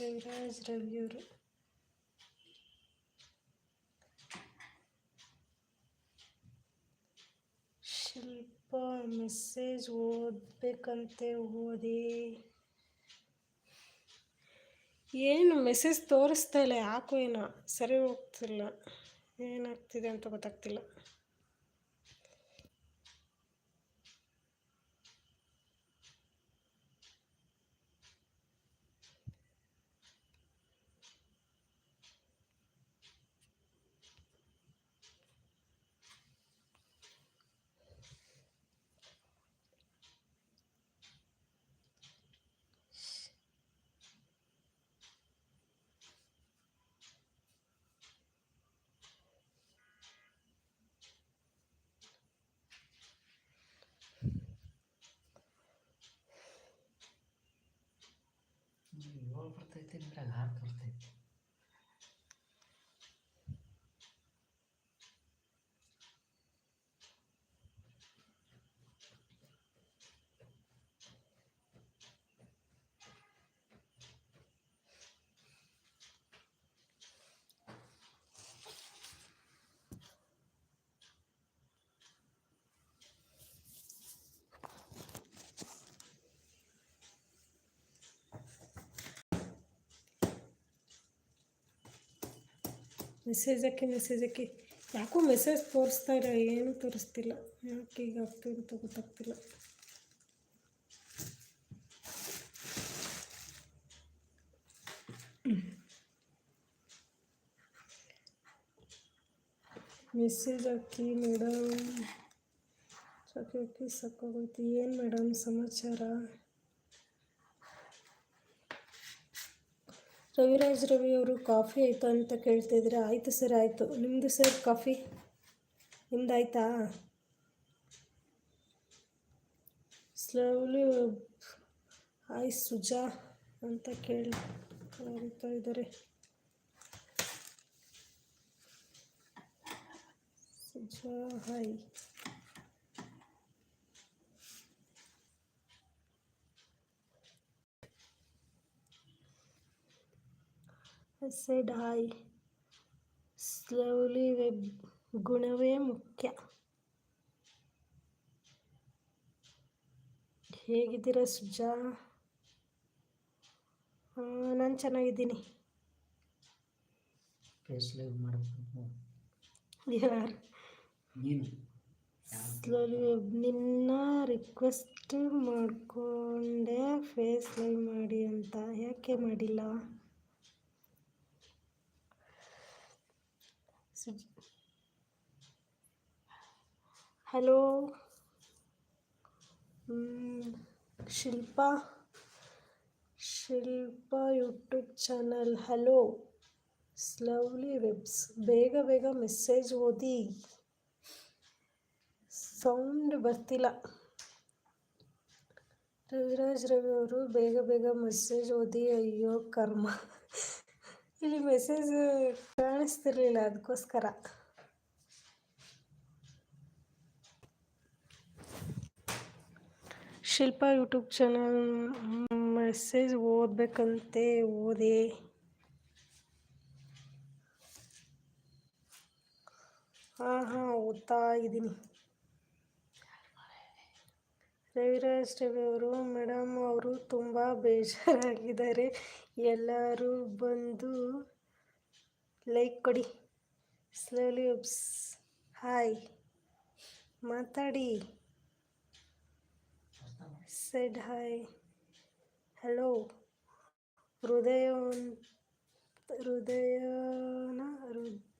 ರವಿರಾಜ್ ರವಿಯವರು ಶಿಲ್ಪ message ಓದಬೇಕಂತೆ ಓದಿ. ಏನು message ತೋರಿಸ್ತಾ ಇಲ್ಲ, ಯಾಕೋ ಏನೋ ಸರಿ ಹೋಗ್ತಿಲ್ಲ. ಏನಾಗ್ತಿದೆ ಅಂತ ಗೊತ್ತಾಗ್ತಿಲ್ಲ. sempre grato. ಇದ್ರಾಗ ಆರು ಬರ್ತೈತಿ ಮೆಸೇಜ್ ಹಾಕಿ ಮೆಸೇಜ್ ಹಾಕಿ ಯಾಕೋ ಮೆಸೇಜ್ ತೋರಿಸ್ತಾ ಇಲ್ಲ ಏನು ತೋರಿಸ್ತಿಲ್ಲ ಯಾಕೆ ಈಗ ಆಗ್ತದೆ ಅಂತ ಗೊತ್ತಾಗ್ತಿಲ್ಲ ಮೆಸೇಜ್ ಹಾಕಿ ಮೇಡಮ್ ಹಾಕಿ ಹಾಕಿ ಸಾಕಾಗೋಯ್ತು ಏನು ಮೇಡಮ್ ಸಮಾಚಾರ ರವಿರಾಜ್ ರವಿ ಅವರು ಕಾಫಿ ಆಯಿತಾ ಅಂತ ಕೇಳ್ತಿದ್ರೆ ಆಯಿತು ಸರ್, ಆಯಿತು. ನಿಮ್ಮದು ಸರ್ ಕಾಫಿ? ನಿಮ್ದು ಆಯಿತಾ ಸ್ಲವ್ಲಿ ಹಾಯ್ ಸುಜಾ ಅಂತ ಕೇಳಿ ಇದ್ದಾರೆ Suja, hi. Said hi. Slowly web ಗುಣವೇ ಮುಖ್ಯ ಹೇಗಿದ್ದೀರಾ ಸುಜಾ? ನಾನು ಚೆನ್ನಾಗಿದ್ದೀನಿ. ಯಾರು? ಸ್ಲೋಲಿ ವೆಬ್ ನಿನ್ನ ರಿಕ್ವೆಸ್ಟ್ ಮಾಡಿಕೊಂಡೆ ಫೇಸ್ ಲೈವ್ ಮಾಡಿ ಅಂತ. ಯಾಕೆ ಮಾಡಿಲ್ಲ? Hello Shilpa Shilpa YouTube channel hello slowly webs ಬೇಗ ಬೇಗ ಮೆಸೇಜ್ ಓದಿ. ಸೌಂಡ್ ಬರ್ತಿಲ್ಲ. ರವಿರಾಜ್ ರವಿ ಅವರು ಬೇಗ ಬೇಗ ಮೆಸೇಜ್ ಓದಿ. ಅಯ್ಯೋ, ಕರ್ಮ. ಇಲ್ಲಿ ಮೆಸೇಜ್ ಕಾಣಿಸ್ತಿರ್ಲಿಲ್ಲ ಅದಕ್ಕೋಸ್ಕರ ಶಿಲ್ಪಾ ಯೂಟ್ಯೂಬ್ ಚಾನಲ್ ಮೆಸೇಜ್ ಓದಬೇಕಂತೆ ಓದೆ. ಹಾಂ ಹಾಂ ಓದ್ತಾ ಇದ್ದೀನಿ ರವಿರಾಜ್ ರವಿ ಅವರು ಮೇಡಮ್ ಅವರು ತುಂಬ ಬೇಜಾರಾಗಿದ್ದಾರೆ. ಎಲ್ಲರೂ ಬಂದು ಲೈಕ್ ಕೊಡಿ. ಸ್ಲೋಲಿ ಹಾಯ್ ಮಾತಾಡಿ. ಸೆಡ್ ಹಾಯ್ ಹಲೋ ಹೃದಯವಂತ, ಹೃದಯನ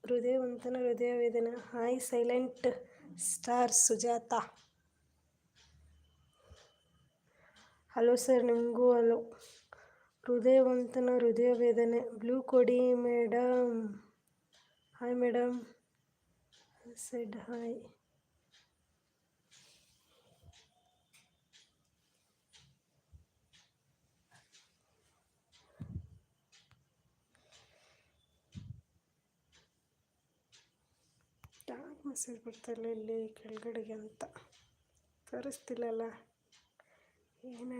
ಹೃದಯವಂತನ ಹೃದಯ ವೇದನ. Hi silent star Sujatha. Hello sir, ನಿಮಗೂ ಹಲೋ. ಹೃದಯವಂತನ ಹೃದಯ ವೇದನೆ. ಬ್ಲೂ ಕೊಡಿ madam. Hi madam. Said hi. ಯಾಕೆ ಮೆಸೇಜ್ ಬರ್ತಾಯಿಲ್ಲ ಇಲ್ಲಿ ಕೆಳಗಡೆಗೆ ಅಂತ. ತೋರಿಸ್ತಿಲ್ಲಲ್ಲ? ಏನಾಯ್ತು?